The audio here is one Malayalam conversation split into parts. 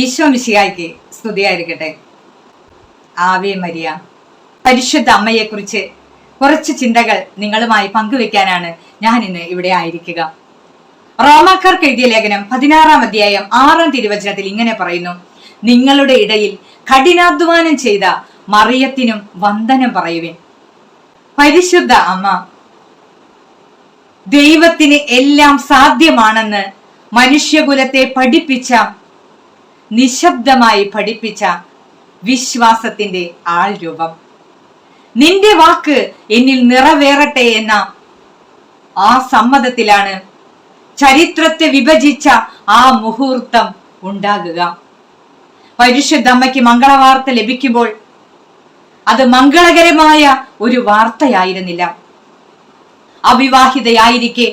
ഈശോ മിശിഹായ്ക്ക് സ്തുതിയായിരിക്കട്ടെ. ആവേ മരിയ. പരിശുദ്ധ അമ്മയെക്കുറിച്ച് കുറച്ച് ചിന്തകൾ നിങ്ങളുമായി പങ്കുവെക്കാനാണ് ഞാൻ ഇന്ന് ഇവിടെ ആയിരിക്കുക. റോമാക്കാർക്ക് എഴുതിയ ലേഖനം പതിനാറാം അധ്യായം ആറാം തിരുവചനത്തിൽ ഇങ്ങനെ പറയുന്നു. നിങ്ങളുടെ ഇടയിൽ കഠിനാധ്വാനം ചെയ്ത മറിയത്തിനും വന്ദനം പറയുവിൻ. പരിശുദ്ധ അമ്മ ദൈവത്തിന് എല്ലാം സാധ്യമാണെന്ന് മനുഷ്യകുലത്തെ പഠിപ്പിച്ച നിശബ്ദമായി പഠിപ്പിച്ച വിശ്വാസത്തിന്റെ ആൾ രൂപം നിന്റെ വാക്ക് എന്നിൽ നിറവേറട്ടെ എന്ന ആ സമ്മതത്തിലാണ് ചരിത്രത്തെ വിഭജിച്ച ആ മുഹൂർത്തം ഉണ്ടാകുക. പരിശുദ്ധ അമ്മയ്ക്ക് മംഗളവാർത്ത ലഭിക്കുമ്പോൾ അത് മംഗളകരമായ ഒരു വാർത്തയായിരുന്നില്ല. അവിവാഹിതയായിരിക്കെ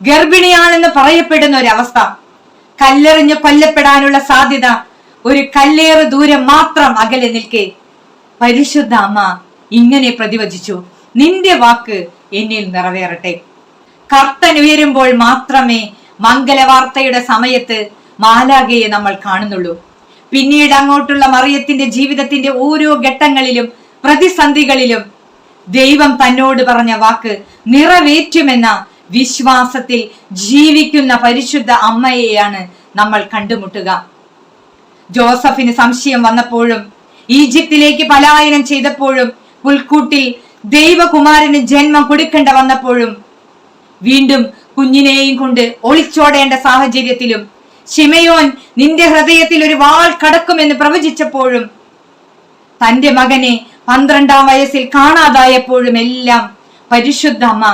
ഗർഭിണിയാണെന്ന് പറയപ്പെടുന്ന ഒരവസ്ഥ കല്ലെറിഞ്ഞ് കൊല്ലപ്പെടാനുള്ള സാധ്യത. ഒരു കല്ലേറ് ദൂരം മാത്രം അകലെ നിൽക്കെ. പരിശുദ്ധ അമ്മ ഇങ്ങനെ പ്രതിവചിച്ചു. നിന്റെ വാക്ക് എന്നിൽ നിറവേറട്ടെ. കർത്തൻ ഉയരുമ്പോൾ മാത്രമേ മംഗലവാർത്തയുടെ സമയത്ത് മാലാകയെ നമ്മൾ കാണുന്നുള്ളൂ. പിന്നീട് അങ്ങോട്ടുള്ള മറിയത്തിന്റെ ജീവിതത്തിന്റെ ഓരോ ഘട്ടങ്ങളിലും പ്രതിസന്ധികളിലും ദൈവം തന്നോട് പറഞ്ഞ വാക്ക് നിറവേറ്റുമെന്ന വിശ്വാസത്തിൽ ജീവിക്കുന്ന പരിശുദ്ധ അമ്മയെയാണ് നമ്മൾ കണ്ടുമുട്ടുക. ജോസഫിന് സംശയം വന്നപ്പോഴും ഈജിപ്തിലേക്ക് പലായനം ചെയ്തപ്പോഴും പുൽക്കൂട്ടിൽ ദൈവകുമാരന് ജന്മം കൊടുക്കേണ്ട വന്നപ്പോഴും വീണ്ടും കുഞ്ഞിനെയും കൊണ്ട് ഒളിച്ചോടേണ്ട സാഹചര്യത്തിലും ശിമയോൻ നിന്റെ ഹൃദയത്തിൽ ഒരു വാൾ കടക്കുമെന്ന് പ്രവചിച്ചപ്പോഴും തന്റെ മകനെ പന്ത്രണ്ടാം വയസ്സിൽ കാണാതായപ്പോഴും എല്ലാം പരിശുദ്ധ അമ്മ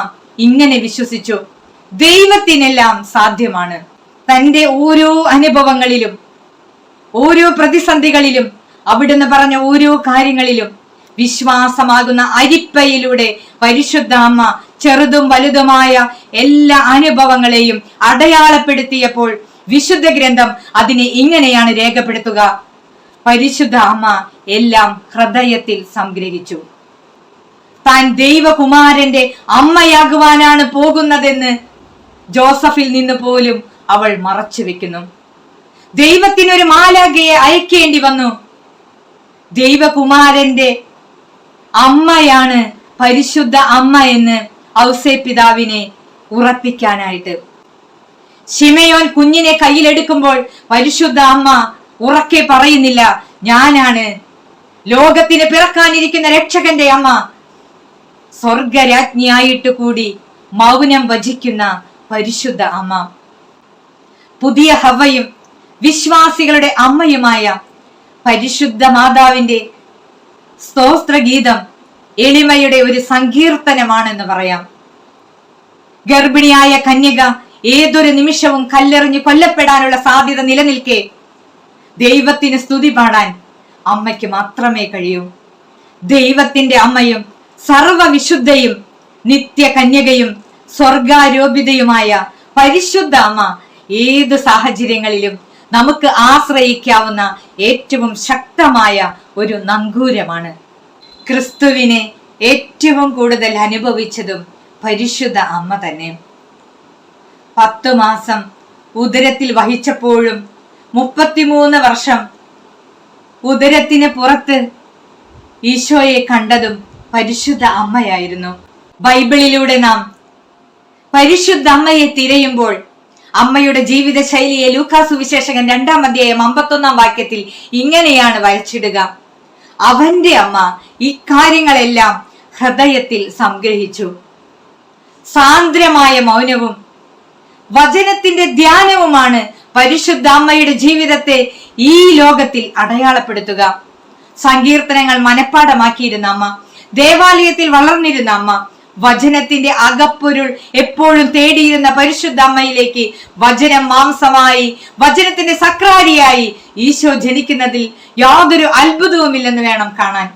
ഇങ്ങനെ വിശ്വസിച്ചു. ദൈവത്തിനെല്ലാം സാധ്യമാണ്. തന്റെ ഓരോ അനുഭവങ്ങളിലും ഓരോ പ്രതിസന്ധികളിലും അവിടുന്ന് പറഞ്ഞ ഓരോ കാര്യങ്ങളിലും വിശ്വാസമാകുന്ന അരിപ്പയിലൂടെ പരിശുദ്ധ അമ്മ ചെറുതും വലുതുമായ എല്ലാ അനുഭവങ്ങളെയും അടയാളപ്പെടുത്തിയപ്പോൾ വിശുദ്ധ ഗ്രന്ഥം അതിനെ ഇങ്ങനെയാണ് രേഖപ്പെടുത്തുക. പരിശുദ്ധ അമ്മ എല്ലാം ഹൃദയത്തിൽ സംഗ്രഹിച്ചു. താൻ ദൈവകുമാരന്റെ അമ്മയാകുവാനാണ് പോകുന്നതെന്ന് ജോസഫിൽ നിന്ന് പോലും അവൾ മറച്ചു വെക്കുന്നു. ദൈവത്തിനൊരു മാലാകയെ അയക്കേണ്ടി വന്നു. ദൈവകുമാരന്റെ അമ്മയാണ് പരിശുദ്ധ അമ്മ എന്ന് ഔസേ പിതാവിനെ ഉറപ്പിക്കാനായിട്ട്. ഷിമയോൻ കുഞ്ഞിനെ കയ്യിലെടുക്കുമ്പോൾ പരിശുദ്ധ അമ്മ ഉറക്കെ പറയുന്നില്ല ഞാനാണ് ലോകത്തിന് പിറക്കാനിരിക്കുന്ന രക്ഷകന്റെ അമ്മ. സ്വർഗരാജ്ഞിയായിട്ട് കൂടി മൗനം വചിക്കുന്ന പരിശുദ്ധ അമ്മ. പുതിയ ഹവയും വിശ്വാസികളുടെ അമ്മയുമായ പരിശുദ്ധ മാതാവിന്റെ സ്തോത്രഗീതം എളിമയുടെ ഒരു സങ്കീർത്തനമാണെന്ന് പറയാം. ഗർഭിണിയായ കന്യക ഏതൊരു നിമിഷവും കല്ലെറിഞ്ഞ് കൊല്ലപ്പെടാനുള്ള സാധ്യത നിലനിൽക്കെ ദൈവത്തിന് സ്തുതി പാടാൻ അമ്മയ്ക്ക് മാത്രമേ കഴിയൂ. ദൈവത്തിന്റെ അമ്മയും സർവവിശുദ്ധയും നിത്യ കന്യകയും സ്വർഗാരോപിതയുമായ പരിശുദ്ധ അമ്മ ഏത് സാഹചര്യങ്ങളിലും നമുക്ക് ആശ്രയിക്കാവുന്ന ഏറ്റവും ശക്തമായ ഒരു നങ്കൂരമാണ്. ക്രിസ്തുവിനെ ഏറ്റവും കൂടുതൽ അനുഭവിച്ചതും പരിശുദ്ധ അമ്മ തന്നെ. പത്തു മാസം ഉദരത്തിൽ വഹിച്ചപ്പോഴും മുപ്പത്തിമൂന്ന് വർഷം ഉദരത്തിന് പുറത്ത് ഈശോയെ കണ്ടതും പരിശുദ്ധ അമ്മയായിരുന്നു. ബൈബിളിലൂടെ നാം പരിശുദ്ധ അമ്മയെ തിരയുമ്പോൾ അമ്മയുടെ ജീവിത ശൈലിയെ ലൂക്കാസു വിശേഷകൻ രണ്ടാം അധ്യായം അമ്പത്തൊന്നാം വാക്യത്തിൽ ഇങ്ങനെയാണ് വരച്ചിടുക അവന്റെ അമ്മ ഇക്കാര്യങ്ങളെല്ലാം ഹൃദയത്തിൽ സംഗ്രഹിച്ചു. സാന്ദ്രമായ മൗനവും വചനത്തിന്റെ ധ്യാനവുമാണ് പരിശുദ്ധ അമ്മയുടെ ജീവിതത്തെ ഈ ലോകത്തിൽ അടയാളപ്പെടുത്തുക. സങ്കീർത്തനങ്ങൾ മനഃപ്പാടമാക്കിയിരുന്ന അമ്മ ദേവാലയത്തിൽ വളർന്നിരുന്ന അമ്മ വചനത്തിന്റെ അകപ്പൊരുൾ എപ്പോഴും തേടിയിരുന്ന പരിശുദ്ധ അമ്മയിലേക്ക് വചനം മാംസമായി വചനത്തിന്റെ സക്രാരിയായി ഈശോ ജനിക്കുന്നതിൽ യാതൊരു അത്ഭുതവുമില്ലെന്ന് വേണം കാണാൻ.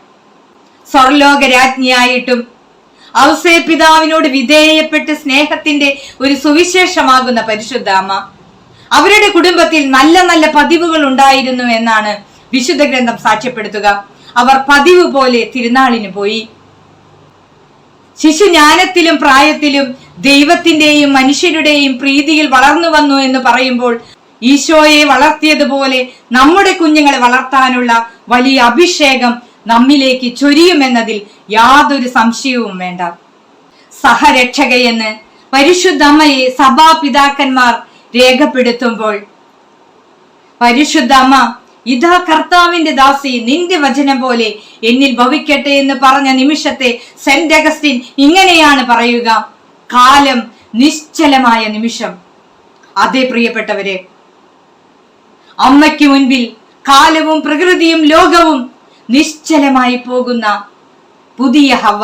സ്വർലോക രാജ്ഞിയായിട്ടും ഔസേ പിതാവിനോട് വിധേയപ്പെട്ട് സ്നേഹത്തിന്റെ ഒരു സുവിശേഷമാകുന്ന പരിശുദ്ധ അമ്മ. അവരുടെ കുടുംബത്തിൽ നല്ല നല്ല പതിവുകൾ ഉണ്ടായിരുന്നു എന്നാണ് വിശുദ്ധ ഗ്രന്ഥം സാക്ഷ്യപ്പെടുത്തുക. അവർ പതിവ് പോലെ തിരുനാളിന് പോയി. ശിശുജ്ഞാനത്തിലും പ്രായത്തിലും ദൈവത്തിന്റെയും മനുഷ്യരുടെയും പ്രീതിയിൽ വളർന്നു വന്നു എന്ന് പറയുമ്പോൾ ഈശോയെ വളർത്തിയതുപോലെ നമ്മുടെ കുഞ്ഞുങ്ങളെ വളർത്താനുള്ള വലിയ അഭിഷേകം നമ്മിലേക്ക് ചൊരിയുമെന്നതിൽ യാതൊരു സംശയവും വേണ്ട. സഹരക്ഷകയെന്ന് പരിശുദ്ധമ്മയെ സഭാപിതാക്കന്മാർ രേഖപ്പെടുത്തുമ്പോൾ പരിശുദ്ധ അമ്മ ഇതാ കർത്താവിന്റെ ദാസി നിന്റെ വചനം പോലെ എന്നിൽ ഭവിക്കട്ടെ എന്ന് പറഞ്ഞ നിമിഷത്തെ സെന്റ് അഗസ്റ്റിൻ ഇങ്ങനെയാണ് പറയുക. കാലം നിശ്ചലമായ നിമിഷം. അതേ പ്രിയപ്പെട്ടവരെ അമ്മയ്ക്ക് മുൻപിൽ കാലവും പ്രകൃതിയും ലോകവും നിശ്ചലമായി പോകുന്ന പുതിയ ഹവ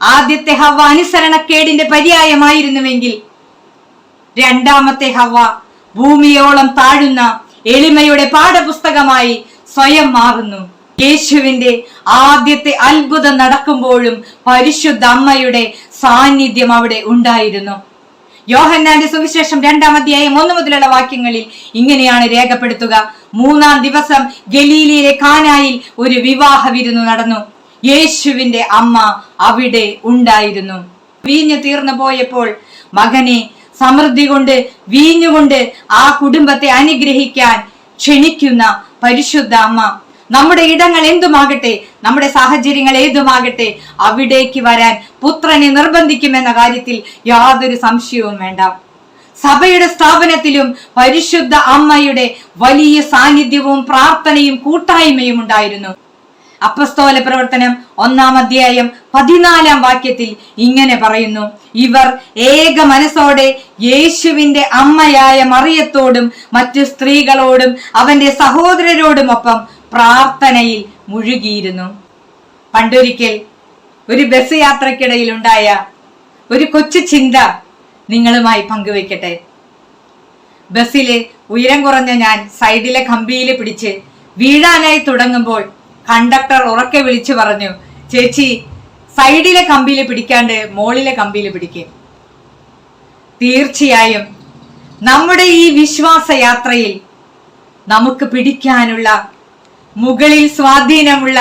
ആദ്യത്തെ ഹവ അനുസരണക്കേടിന്റെ പര്യായമായിരുന്നുവെങ്കിൽ രണ്ടാമത്തെ ഹവ ഭൂമിയോളം താഴുന്ന എളിമയുടെ പാഠപുസ്തകമായി സ്വയം മാറുന്നു. യേശുവിന്റെ ആദ്യത്തെ അത്ഭുതം നടക്കുമ്പോഴും പരിശുദ്ധ അമ്മയുടെ സാന്നിധ്യം അവിടെ ഉണ്ടായിരുന്നു. യോഹന്നാന്റെ സുവിശേഷം രണ്ടാം അധ്യായം ഒന്ന് മുതലുള്ള വാക്യങ്ങളിൽ ഇങ്ങനെയാണ് രേഖപ്പെടുത്തുക. മൂന്നാം ദിവസം ഗലീലിയിലെ കാനായിൽ ഒരു വിവാഹ വിരുന്നു നടന്നു. യേശുവിന്റെ അമ്മ അവിടെ ഉണ്ടായിരുന്നു. വീഞ്ഞു തീർന്നു പോയപ്പോൾ മകനെ സമൃദ്ധി കൊണ്ട് വീഞ്ഞുകൊണ്ട് ആ കുടുംബത്തെ അനുഗ്രഹിക്കാൻ ക്ഷണിക്കുന്ന പരിശുദ്ധ അമ്മ. നമ്മുടെ ഇടങ്ങൾ എന്തുമാകട്ടെ നമ്മുടെ സാഹചര്യങ്ങൾ ഏതുമാകട്ടെ അവിടേക്ക് വരാൻ പുത്രനെ നിർബന്ധിക്കുമെന്ന കാര്യത്തിൽ യാതൊരു സംശയവും വേണ്ട. സഭയുടെ സ്ഥാപനത്തിലും പരിശുദ്ധ അമ്മയുടെ വലിയ സാന്നിധ്യവും പ്രാർത്ഥനയും കൂട്ടായ്മയും ഉണ്ടായിരുന്നു. അപ്പസ്തോല പ്രവർത്തനം ഒന്നാം അധ്യായം പതിനാലാം വാക്യത്തിൽ ഇങ്ങനെ പറയുന്നു. ഇവർ ഏക മനസ്സോടെ യേശുവിന്റെ അമ്മയായ മറിയത്തോടും മറ്റു സ്ത്രീകളോടും അവന്റെ സഹോദരരോടുമൊപ്പം പ്രാർത്ഥനയിൽ മുഴുകിയിരുന്നു. പണ്ടൊരിക്കൽ ഒരു ബസ് യാത്രക്കിടയിൽ ഉണ്ടായ ഒരു കൊച്ചു ചിന്ത നിങ്ങളുമായി പങ്കുവെക്കട്ടെ. ബസ്സിലെ ഉയരം കുറഞ്ഞ ഞാൻ സൈഡിലെ കമ്പിയിൽ പിടിച്ച് വീഴാനായി തുടങ്ങുമ്പോൾ കണ്ടക്ടർ ഉറക്കെ വിളിച്ചു പറഞ്ഞു ചേച്ചി സൈഡിലെ കമ്പിയിൽ പിടിക്കാണ്ട് മോളിലെ കമ്പിയിൽ പിടിക്കും. തീർച്ചയായും നമ്മുടെ ഈ വിശ്വാസയാത്രയിൽ നമുക്ക് പിടിക്കാനുള്ള മുകളിൽ സ്വാധീനമുള്ള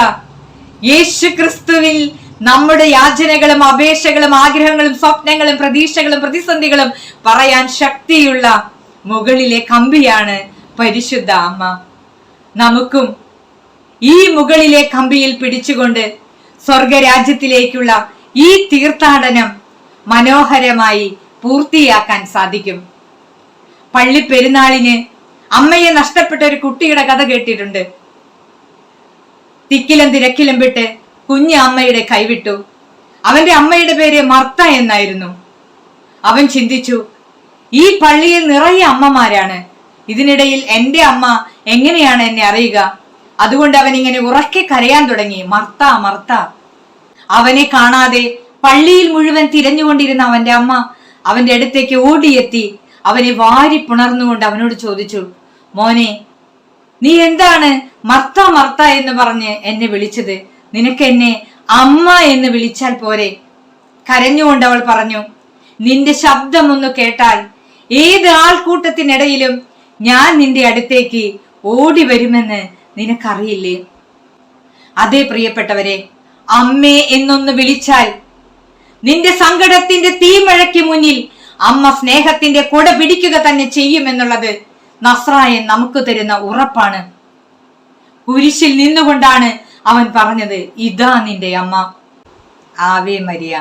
യേശു ക്രിസ്തുവിൽ നമ്മുടെ യാചനകളും അപേക്ഷകളും ആഗ്രഹങ്ങളും സ്വപ്നങ്ങളും പ്രതീക്ഷകളും പ്രതിസന്ധികളും പറയാൻ ശക്തിയുള്ള മുകളിലെ കമ്പിയാണ് പരിശുദ്ധ അമ്മ. നമുക്കും ഈ മുകളിലെ കമ്പിയിൽ പിടിച്ചുകൊണ്ട് സ്വർഗരാജ്യത്തിലേക്കുള്ള ഈ തീർത്ഥാടനം മനോഹരമായി പൂർത്തിയാക്കാൻ സാധിക്കും. പള്ളി പെരുന്നാളിന് അമ്മയെ നഷ്ടപ്പെട്ട ഒരു കുട്ടിയുടെ കഥ കേട്ടിട്ടുണ്ട്. തിക്കിലും തിരക്കിലും വിട്ട് കുഞ്ഞ് അമ്മയുടെ കൈവിട്ടു. അവന്റെ അമ്മയുടെ പേര് മർത്ത എന്നായിരുന്നു. അവൻ ചിന്തിച്ചു ഈ പള്ളിയിൽ നിറയെ അമ്മമാരാണ്. ഇതിനിടയിൽ എന്റെ അമ്മ എങ്ങനെയാണ് എന്നെ അറിയുക? അതുകൊണ്ട് അവൻ ഇങ്ങനെ ഉറക്കെ കരയാൻ തുടങ്ങി. മർത്ത മർത്ത അവനെ കാണാതെ പള്ളിയിൽ മുഴുവൻ തിരഞ്ഞുകൊണ്ടിരുന്ന അവന്റെ അമ്മ അവന്റെ അടുത്തേക്ക് ഓടിയെത്തി അവനെ വാരി പുണർന്നുകൊണ്ട് അവനോട് ചോദിച്ചു മോനെ നീ എന്താണ് മർത്ത മർത്ത എന്ന് പറഞ്ഞ് എന്നെ വിളിച്ചത്? നിനക്ക് എന്നെ അമ്മ എന്ന് വിളിച്ചാൽ പോരെ? കരഞ്ഞുകൊണ്ട് അവൾ പറഞ്ഞു നിന്റെ ശബ്ദം ഒന്ന് കേട്ടാൽ ഏത് ആൾക്കൂട്ടത്തിനിടയിലും ഞാൻ നിന്റെ അടുത്തേക്ക് ഓടി വരുമെന്ന് നിനക്കറിയില്ലേ? അതേ പ്രിയപ്പെട്ടവരെ അമ്മേ എന്നൊന്ന് വിളിച്ചാൽ നിന്റെ സങ്കടത്തിന്റെ തീമഴയ്ക്ക് മുന്നിൽ അമ്മ സ്നേഹത്തിന്റെ കൊട പിടിക്കുക തന്നെ ചെയ്യുമെന്നുള്ളത് നസ്രായൻ നമുക്ക് തരുന്ന ഉറപ്പാണ്. കുരിശിൽ നിന്നുകൊണ്ടാണ് അവൻ പറഞ്ഞത് ഇതാ നിന്റെ അമ്മ. ആവേ മരിയ.